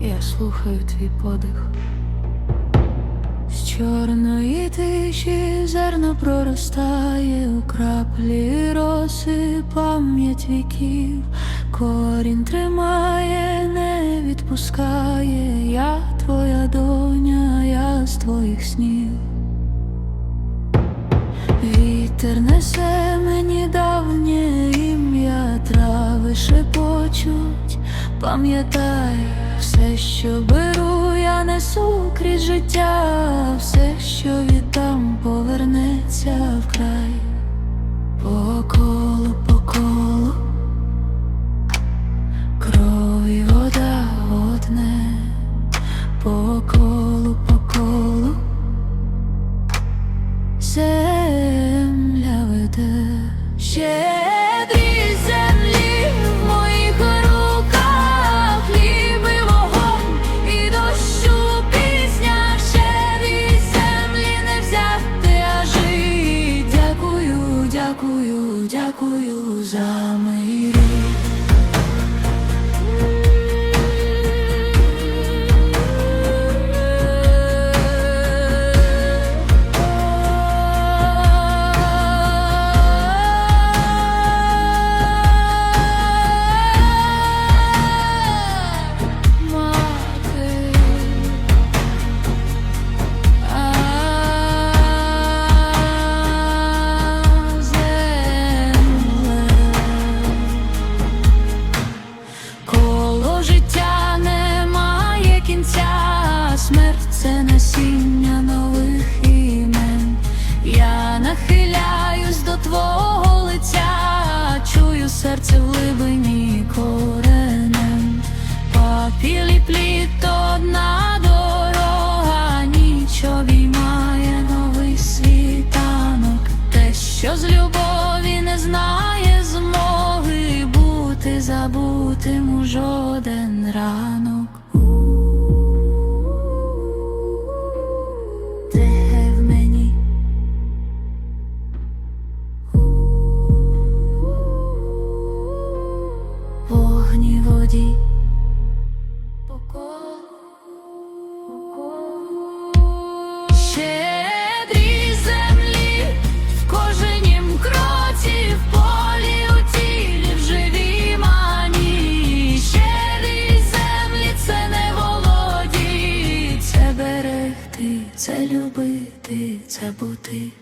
я слухаю твій подих. З чорної тиші зерно проростає у краплі роси пам'ять віків, корінь тримає, не відпускає, я твоя доня, я з твоїх снів. Вітер несе мені давнє ім'я, трави шепочуть, пам'ятай, все, що беру, я несу крізь життя, все, що віддам, повернеться вкрай, по колу, по колу, кров і вода одне, по колу, по колу. Земля веде. Щедрі серце в глибині коренем. Папілі плід одна дорога, ніч обіймає новий світанок. Те, що з любові не знає змоги бути забутим у жоден ранок. Колу. Щедрі землі в кожнім кроці, в полі, у тілі, в живій. Щедрі землі це не володіть, це берегти, це любити, це бути.